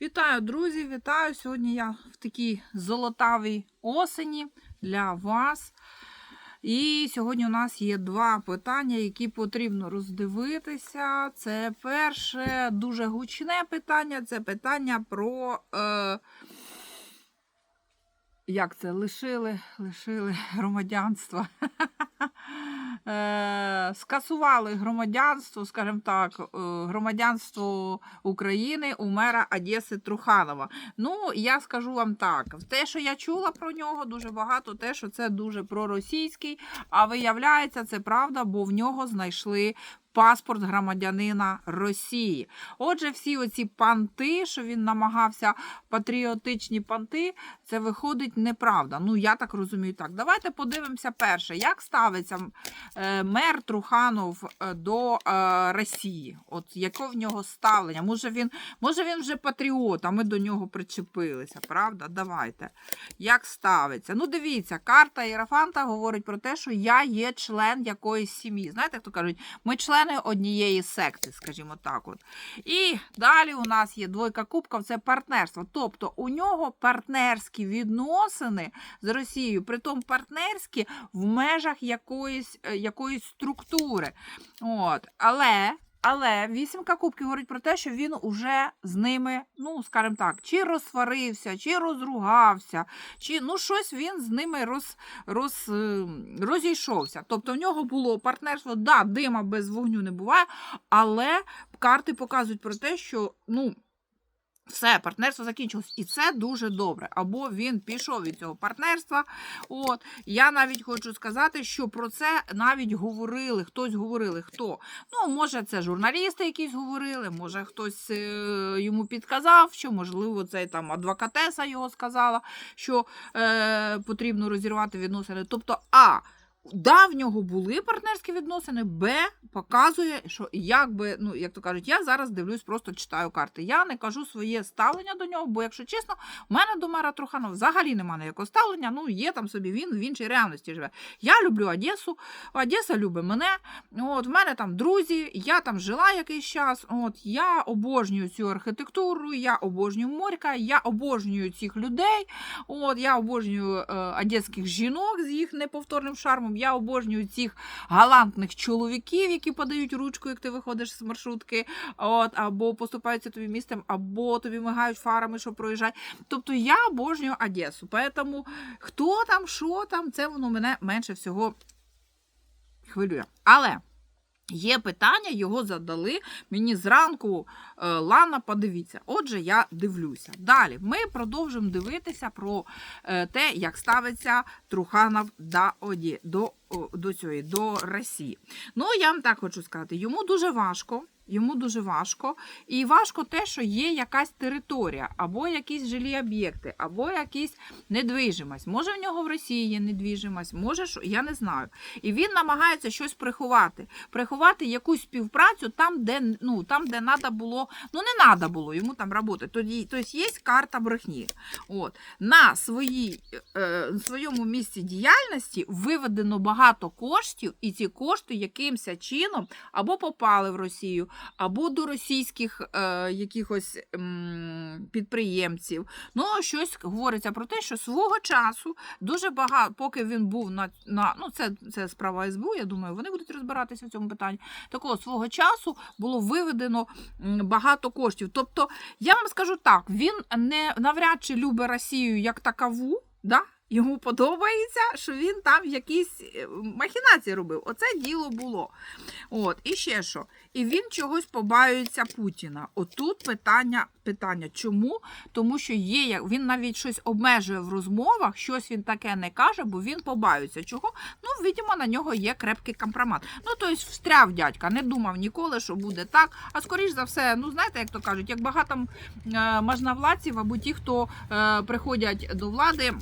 Вітаю, друзі! Вітаю! Сьогодні я в такій золотавій осені для вас. І сьогодні у нас є два питання, які потрібно роздивитися. Це перше дуже гучне питання це питання про. Е, як це? Лишили, лишили громадянства. Е, скасували громадянство, скажімо так, е, громадянство України у мера Одеси Труханова. Ну, я скажу вам так: те, що я чула про нього, дуже багато, те, що це дуже проросійський, а виявляється, це правда, бо в нього знайшли. Паспорт громадянина Росії. Отже, всі оці панти, що він намагався, патріотичні панти, це виходить неправда. Ну, я так розумію так. Давайте подивимося перше, як ставиться е, мер Труханов е, до е, Росії. От яке в нього ставлення? Може він, може він вже патріот, а ми до нього причепилися, правда? Давайте. Як ставиться? Ну, дивіться, карта Єрафанта говорить про те, що я є член якоїсь сім'ї. Знаєте, як то кажуть, ми члени однієї секти, скажімо так. от. І далі у нас є двойка кубків, це партнерство. Тобто у нього партнерські відносини з Росією, притом партнерські в межах якоїсь, е, якоїсь структури. От. Але. Але вісімка кубків говорить про те, що він уже з ними, ну, скажімо так, чи розсварився, чи розругався, чи ну щось він з ними роз, роз, е, розійшовся. Тобто в нього було партнерство, да, дима без вогню не буває, але карти показують про те, що ну. Все, партнерство закінчилось, і це дуже добре. Або він пішов від цього партнерства. От я навіть хочу сказати, що про це навіть говорили. Хтось говорили, хто ну може це журналісти, якісь говорили, може хтось е, йому підказав, що можливо це там адвокатеса його сказала, що е, потрібно розірвати відносини. Тобто, а Да, в нього були партнерські відносини, Б показує, що якби, ну, як то кажуть, я зараз дивлюсь, просто читаю карти. Я не кажу своє ставлення до нього, бо, якщо чесно, в мене до мера Труханова взагалі немає ніякого ставлення. Ну, є там собі він в іншій реальності живе. Я люблю Одесу, Одеса любить мене. От, В мене там друзі, я там жила якийсь час. От, Я обожнюю цю архітектуру, я обожнюю морька, я обожнюю цих людей. От, Я обожнюю е, одеських жінок з їх неповторним шармом. Я обожнюю цих галантних чоловіків, які подають ручку, як ти виходиш з маршрутки, от, або поступаються тобі містом, або тобі мигають фарами, що проїжджати. Тобто я обожнюю Одесу. Тому хто там, що там, це воно мене менше всього хвилює. Але. Є питання, його задали мені зранку. е, Лана, подивіться. Отже, я дивлюся. Далі ми продовжимо дивитися про е, те, як ставиться Труханов до, до, до, цієї, до Росії. Ну, я вам так хочу сказати, йому дуже важко. Йому дуже важко. І важко те, що є якась територія, або якісь жилі об'єкти, або якісь недвижимость. Може, в нього в Росії є недвіжимость, може, що я не знаю. І він намагається щось приховати. Приховати якусь співпрацю там, де ну, там, де треба було, ну не треба було йому там роботи. Тоді, тобто є карта брехні. От. На своїй, е, своєму місці діяльності виведено багато коштів, і ці кошти якимось чином або попали в Росію, або до російських е, якихось м, підприємців. Ну, щось говориться про те, що свого часу дуже багато, поки він був на, на ну це, це справа СБУ, я думаю, вони будуть розбиратися в цьому питанні. Такого свого часу було виведено багато коштів. Тобто, я вам скажу так, він не навряд чи любить Росію як такову. Да? Йому подобається, що він там якісь е, махінації робив. Оце діло було. От, і ще що. І він чогось побаюється Путіна. Отут питання, питання. Чому? Тому що є, він навіть щось обмежує в розмовах, щось він таке не каже, бо він побаюється. Чого? Ну, видимо, на нього є крепкий компромат. Ну, тобто, встряв дядька, не думав ніколи, що буде так. А скоріш за все, ну знаєте, як то кажуть, як багато е, можновладців або ті, хто е, приходять до влади.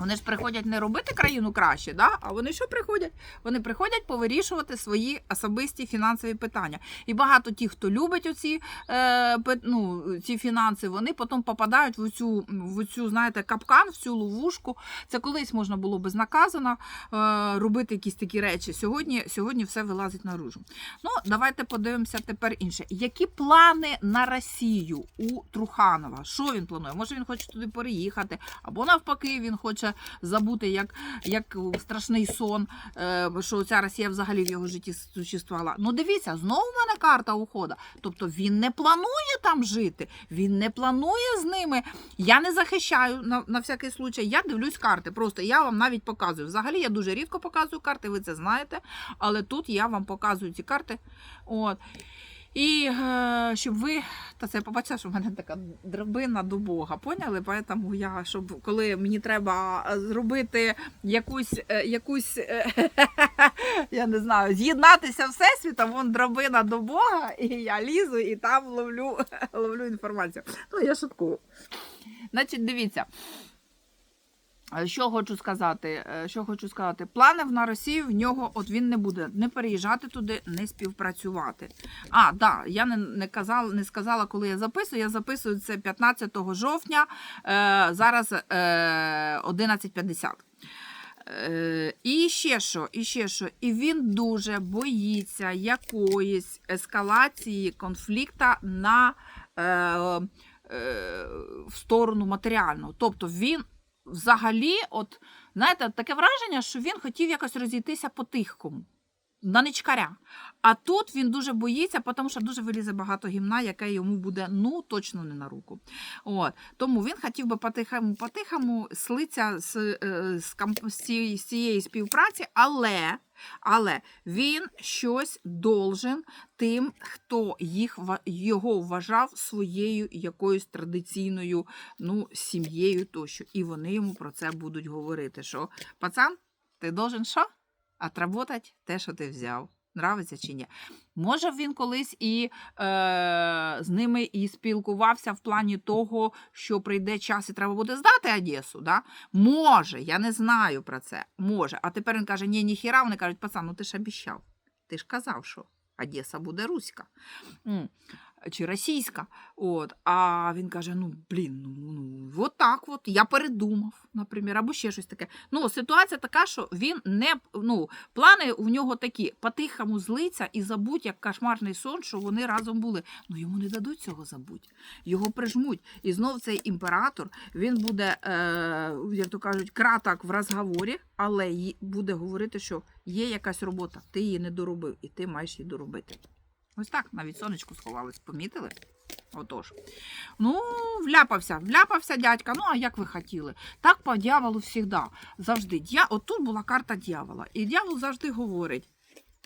Вони ж приходять не робити країну краще, да? а вони що приходять? Вони приходять повирішувати свої особисті фінансові питання. І багато тих, хто любить оці, е, ну, ці фінанси, вони потім попадають в цю, в цю, знаєте, капкан, в цю ловушку. Це колись можна було безнаказано е, робити якісь такі речі. Сьогодні, сьогодні все вилазить наружу. Ну, давайте подивимося тепер інше. Які плани на Росію у Труханова? Що він планує? Може він хоче туди переїхати, або навпаки, він хоче забути, як, як страшний сон, е, що ця Росія взагалі в його житті существувала. Ну, дивіться, знову в мене карта ухода. Тобто він не планує там жити, він не планує з ними. Я не захищаю на, на всякий случай. Я дивлюсь карти. Просто я вам навіть показую. Взагалі я дуже рідко показую карти, ви це знаєте. Але тут я вам показую ці карти. От. І е, щоб ви, та це я побачила, що в мене така драбина до Бога, поняли? Поэтому я, щоб коли мені треба е, зробити якусь, е, якусь я не знаю, з'єднатися всесвітом, вон драбина до Бога, і я лізу і там ловлю, ловлю інформацію. Ну, я шуткую. Значить, дивіться. Е, Що хочу сказати? Е, Що хочу сказати? Планів на Росію в нього от він не буде не переїжджати туди, не співпрацювати. А, да, я не, не казала, не сказала, коли я записую. Я записую це 15 жовтня, е, зараз е, 11.50. Е, і ще що, і ще що, і він дуже боїться якоїсь ескалації конфлікту на е, е, в сторону матеріального. Тобто він взагалі, от знаєте, таке враження, що він хотів якось розійтися по-тихому. На ничкаря. А тут він дуже боїться, тому що дуже вилізе багато гімна, яке йому буде ну точно не на руку. От. Тому він хотів би по-тихому, по-тихому слитися з, е, з, з, з цієї співпраці, але, але він щось должен тим, хто їх, його вважав своєю якоюсь традиційною ну, сім'єю тощо. І вони йому про це будуть говорити, що пацан, ти должен що? отработать те, що ти взяв. Нравиться чи ні? Може, він колись і е, з ними і спілкувався в плані того, що прийде час і треба буде здати Одесу. Да? Може, я не знаю про це. Може. А тепер він каже: ні, ніхіра. Вони кажуть, пацан, ну ти ж обіщав. Ти ж казав, що Одеса буде руська. Чи російська. От. А він каже: ну, блін, ну, ну от так от, я передумав, наприклад, або ще щось таке. Ну, ситуація така, що він не ну, плани у нього такі: по-тихому злиться і забудь, як кошмарний сон, що вони разом були. Ну йому не дадуть цього забудь. Його прижмуть. І знов цей імператор він буде, е, як то кажуть, краток в розговорі, але буде говорити, що є якась робота, ти її не доробив, і ти маєш її доробити. Ось так, навіть сонечко сховалось, помітили? Отож. Ну, вляпався, вляпався дядька. Ну, а як ви хотіли? Так по дьяволу завжди. Завжди. Дя... От була карта дьявола. І дьявол завжди говорить: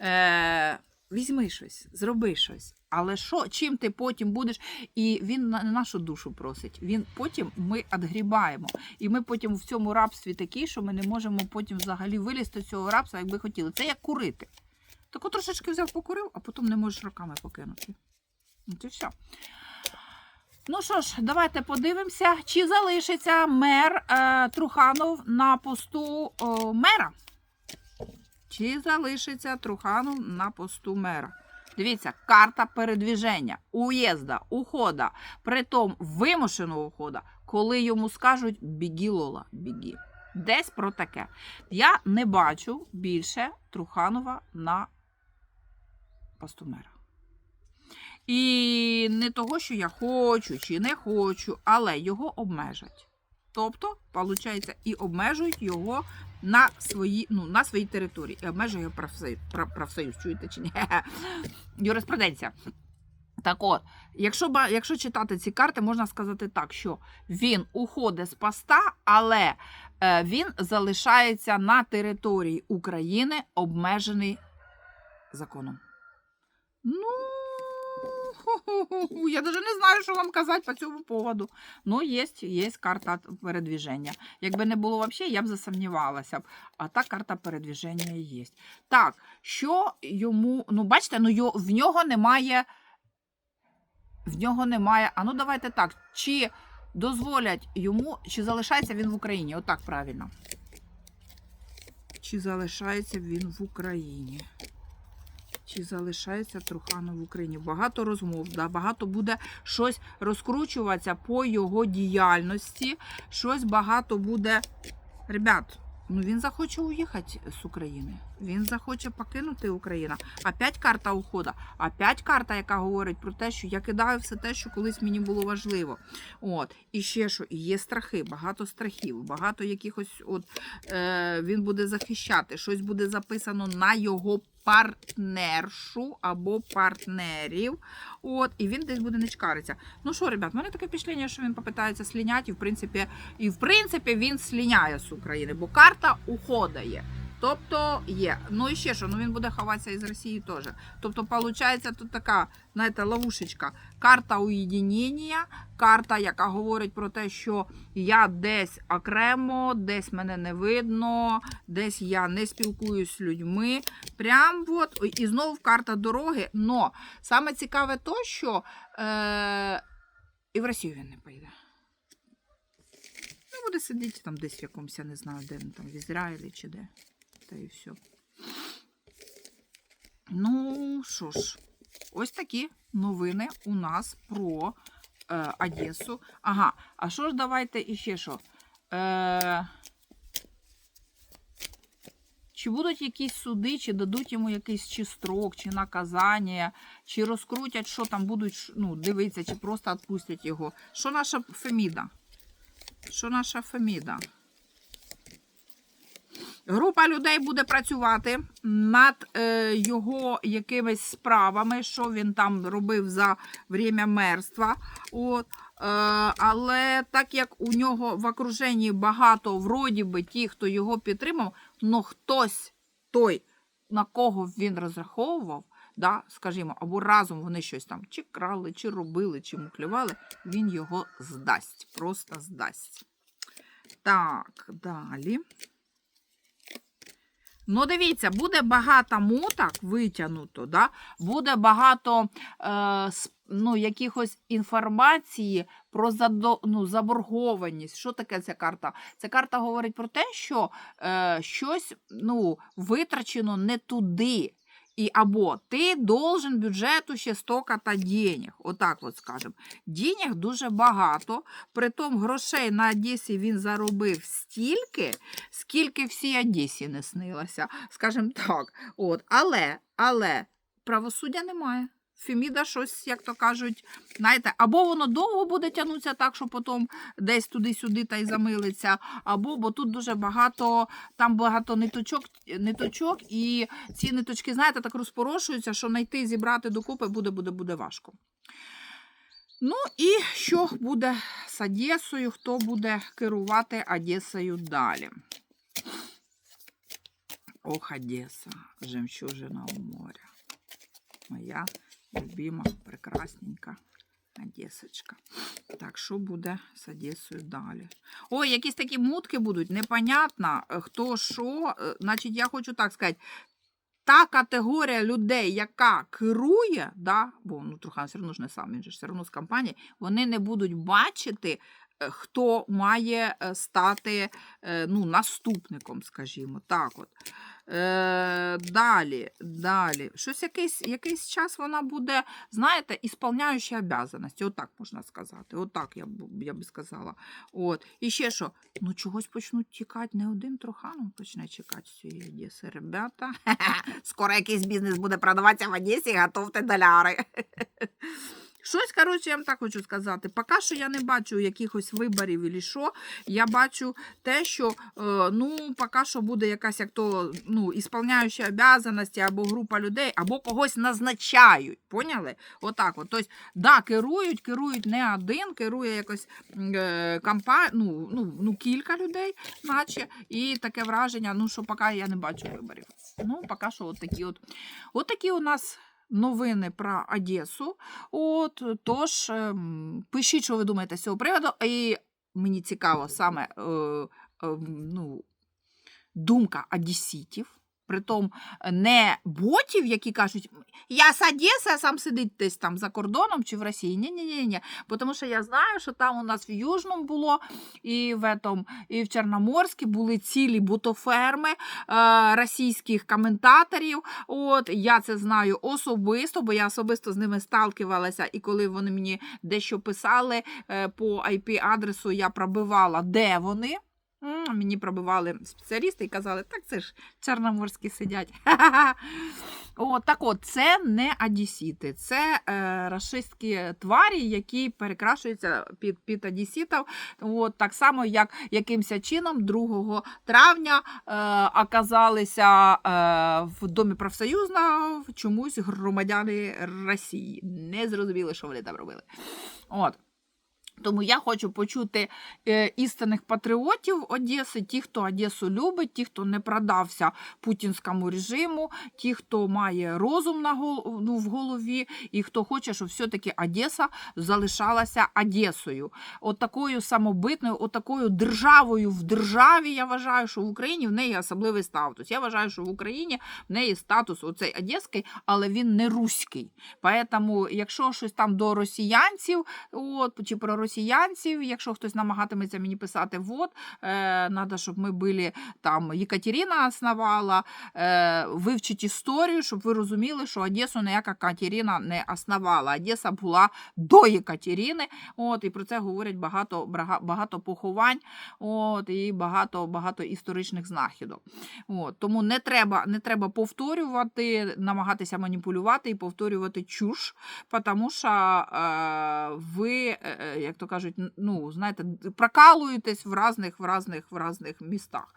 е... візьми щось, зроби щось. Але що, чим ти потім будеш? І він на нашу душу просить. Він потім ми відгрібаємо. І ми потім в цьому рабстві такі, що ми не можемо потім взагалі вилізти з цього рабства, як би хотіли. Це як курити. Так трошечки взяв, покурив, а потім не можеш руками покинути. От все. Ну що ж, давайте подивимося, чи залишиться мер е, Труханов на посту е, мера. Чи залишиться Труханов на посту мера? Дивіться, карта передвіження, уїзда, ухода, притом вимушеного ухода, коли йому скажуть бігі Лола, бігі. Десь про таке. Я не бачу більше Труханова на посту. І не того, що я хочу чи не хочу, але його обмежать. Тобто, виходить, і обмежують його на свої, ну, на своїй території. І обмежує правсоюз, прав- правсоюз чуєте чи ні? Юриспруденція. Так от, якщо, якщо читати ці карти, можна сказати так, що він уходить з поста, але е, він залишається на території України, обмежений законом. Ну, я даже не знаю, що вам казати по цьому поводу. Ну, є, є карта передвіження. Якби не було взагалі, я б засумнівалася б. А та карта передвіження є. Так, що йому, ну, бачите, ну, в нього немає. В нього немає. А ну давайте так. Чи дозволять йому, чи залишається він в Україні? Отак правильно. Чи залишається він в Україні? Чи залишається Труханов в Україні? Багато розмов, да, багато буде щось розкручуватися по його діяльності, щось багато буде. Ребят, ну він захоче уїхати з України. Він захоче покинути Україну. Опять карта уходу, опять карта, яка говорить про те, що я кидаю все те, що колись мені було важливо. От, і ще що, є страхи, багато страхів, багато якихось, от е, він буде захищати, щось буде записано на його партнершу або партнерів. От, і він десь буде не чкариться. Ну що, ребят, в мене таке впечатлення, що він попитається сліняти, і в принципі, і в принципі він сліняє з України, бо карта ухода є. Тобто є. Ну і ще що, ну він буде ховатися із Росії теж. Тобто, виходить, тут така, знаєте, ловушечка. Карта уєдинення, карта, яка говорить про те, що я десь окремо, десь мене не видно, десь я не спілкуюсь з людьми. Прям от, і знову карта дороги. Но саме цікаве то, що е, і в Росію він не поїде. Ну, буде сидіти там десь в якомусь, я не знаю, де він там, в Ізраїлі чи де. Та і все. Ну, що ж, ось такі новини у нас про е, Одесу. Ага, а що ж, давайте іще що? Е, чи будуть якісь суди, чи дадуть йому якийсь чи строк, чи наказання, чи розкрутять, що там будуть ну, дивитися, чи просто відпустять його. Що наша Феміда? Що наша Феміда? Група людей буде працювати над е, його якимись справами, що він там робив за время мерства. От. Е, але так як у нього в окруженні багато вроді би ті, хто його підтримав, но хтось той, на кого він розраховував, да, скажімо, або разом вони щось там чи крали, чи робили, чи муклювали, він його здасть, просто здасть. Так, далі. Ну, дивіться, буде багато муток витягнуто, да? буде багато е, ну, якихось інформації про задо, ну, заборгованість. Що таке ця карта? Ця карта говорить про те, що е, щось ну, витрачено не туди. І або ти должен бюджету ще столько-то денег. Отак от скажемо. Денег дуже багато. Притом грошей на Одесі він заробив стільки, скільки всій Одесі не снилося, скажімо так. От. Але, але правосуддя немає. Феміда щось, як то кажуть, знаєте, або воно довго буде тягнутися так, що потім десь туди-сюди та й замилиться, або бо тут дуже багато, там багато ниточок, ниточок, і ці ниточки, знаєте, так розпорошуються, що знайти, зібрати докупи буде, буде, буде важко. Ну і що буде з Одесою, хто буде керувати Одесою далі? Ох, Одеса, жемчужина у моря. Моя любима, прекрасненька Одесочка. Так, що буде з Одесою далі? Ой, якісь такі мутки будуть, непонятно, е, хто що. Е, Значить, я хочу так сказати. Та категорія людей, яка керує, да, бо ну, Трухан все одно ж не сам, він же все одно з компанії, вони не будуть бачити, е, хто має стати ну, наступником, скажімо, так от. Е, далі, далі. Щось якийсь, якийсь час вона буде, знаєте, ісполняюча обязаності, отак можна сказати. Отак я б я би сказала. От. І ще що? Ну, чогось почнуть тікати, не один Труханов почне чекати з цієї Одеси. Ребята, скоро якийсь бізнес буде продаватися в Одесі, готовте доляри. Щось, коротше, я вам так хочу сказати. Поки що я не бачу якихось виборів і що. Я бачу те, що е, ну, поки що буде якась як то ну, ісполняюча обязаності або група людей, або когось назначають. Поняли? Отак. От. Тобто, да, керують, керують не один, керує якось е, компа... ну, ну, ну, кілька людей, наче. І таке враження, ну, що поки я не бачу виборів. Ну, поки що от такі от. От такі у нас новини про Одесу. От, тож, ем, пишіть, що ви думаєте з цього приводу. І мені цікаво саме е, е, ну, думка одеситів. Притом е, не ботів, які кажуть, я з Одеси, а сам сидить десь там за кордоном чи в Росії. Ні, ні, ні, ні. Тому що я знаю, що там у нас в Южному було і в, этом, і в Чорноморську були цілі бутоферми е, російських коментаторів. От я це знаю особисто, бо я особисто з ними сталкивалася, і коли вони мені дещо писали е, по IP-адресу, я пробивала, де вони. Мені пробивали спеціалісти і казали, так це ж чорноморські сидять. От, так от, це не одесіти, це е, рашистські тварі, які перекрашуються під, під одеситів. От, так само, як якимось чином 2 травня е, оказалися е, в Домі профсоюзного чомусь громадяни Росії. Не зрозуміли, що вони там робили. От. Тому я хочу почути е, істинних патріотів Одеси, ті, хто Одесу любить, ті, хто не продався путінському режиму, ті, хто має розум на гол, ну, в голові, і хто хоче, щоб все-таки Одеса залишалася Одесою. От такою самобитною, от такою державою в державі. Я вважаю, що в Україні в неї особливий статус. Я вважаю, що в Україні в неї статус оцей одеський, але він не руський. Поэтому, якщо щось там до росіянців, от, чи про росіянців, якщо хтось намагатиметься мені писати, вот, надо, щоб ми були там, Єкатерина основала, е, вивчити історію, щоб ви розуміли, що Одесу ніяка Катерина не основала. Одеса була до Єкатерини, от, і про це говорять багато, багато поховань, от, і багато, багато історичних знахідок. От, тому не треба, не треба повторювати, намагатися маніпулювати і повторювати чуш, тому що е, ви, е, е, як то кажуть, ну, знаєте, прокалуєтесь в різних, в різних, в різних містах.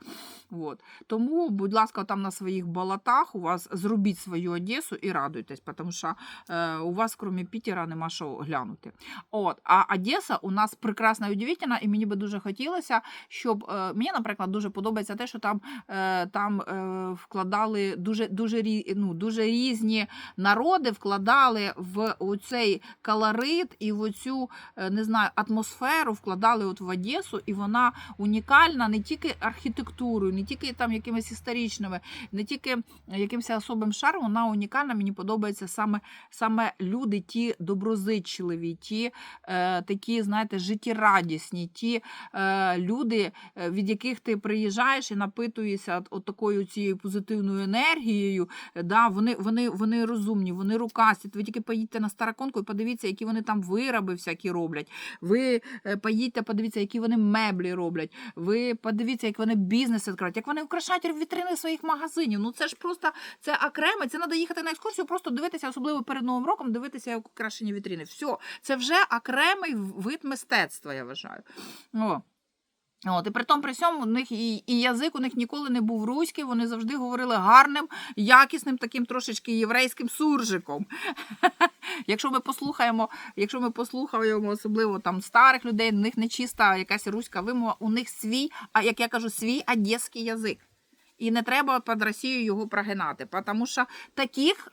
От. Тому, будь ласка, там на своїх болотах у вас зробіть свою Одесу і радуйтесь, тому що е, у вас, крім Пітера, нема що глянути. От. А Одеса у нас прекрасна і удивительна, і мені би дуже хотілося, щоб е, мені, наприклад, дуже подобається те, що там, е, там е, вкладали дуже, дуже, ну, дуже різні народи, вкладали в цей колорит і в оцю е, не знаю, атмосферу вкладали от в Одесу, і вона унікальна не тільки архітектурою, не тільки там якимись історичними, не тільки якимось особим шаром, вона унікальна. Мені подобається саме, саме люди, ті доброзичливі, ті е, такі, знаєте, життєрадісні, ті е, люди, е, від яких ти приїжджаєш і напитуєшся от, такою цією позитивною енергією. Да, вони, вони, вони розумні, вони рукасті. Ви тільки поїдьте на староконку і подивіться, які вони там вироби всякі роблять. Ви е, поїдьте, подивіться, які вони меблі роблять. Ви подивіться, як вони бізнес відкривають, як вони украшають вітрини своїх магазинів. Ну це ж просто це окреме. Це треба їхати на екскурсію, просто дивитися, особливо перед новим роком, дивитися як украшені вітрини. Все, це вже окремий вид мистецтва, я вважаю. О. От, і при тому при всьому у них і, і язик у них ніколи не був руський, вони завжди говорили гарним, якісним, таким трошечки єврейським суржиком. Якщо ми послухаємо, якщо ми послухаємо особливо там старих людей, у них не чиста якась руська вимова, у них свій, а як я кажу, свій одеський язик. І не треба під Росією його прогинати, тому що таких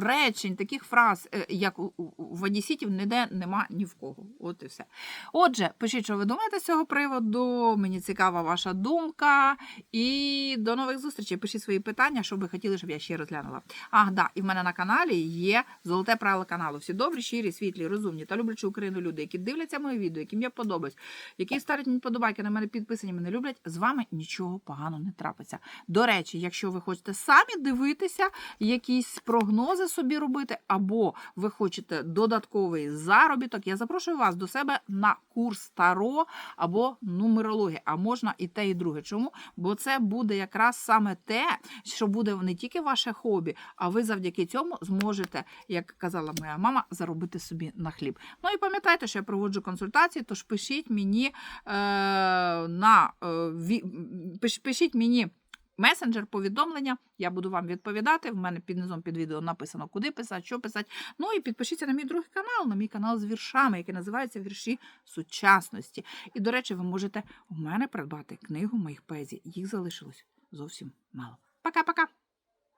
речень, таких фраз, е, як в Одесітів, ніде нема ні в кого. От і все. Отже, пишіть, що ви думаєте з цього приводу. Мені цікава ваша думка. І до нових зустрічей. Пишіть свої питання, що ви хотіли, щоб я ще розглянула. Ах, да, і в мене на каналі є золоте правило каналу. Всі добрі, щирі, світлі, розумні та люблячі Україну люди, які дивляться мої відео, яким я подобаюсь, які ставлять мені подобайки, на мене підписані, мене люблять. З вами нічого поганого не трапиться. До речі, якщо ви хочете самі дивитися, якісь прогнози собі робити, або ви хочете додатковий заробіток, я запрошую вас до себе на курс Таро або нумерологія. А можна і те, і друге. Чому? Бо це буде якраз саме те, що буде не тільки ваше хобі, а ви завдяки цьому зможете, як казала моя мама, заробити собі на хліб. Ну і пам'ятайте, що я проводжу консультації, тож пишіть мені е, на е, пишіть мені. Месенджер, повідомлення, я буду вам відповідати. В мене під низом під відео написано, куди писати, що писати. Ну і підпишіться на мій другий канал, на мій канал з віршами, який називається Вірші сучасності. І, до речі, ви можете у мене придбати книгу моїх поезій. Їх залишилось зовсім мало. Пока-пока!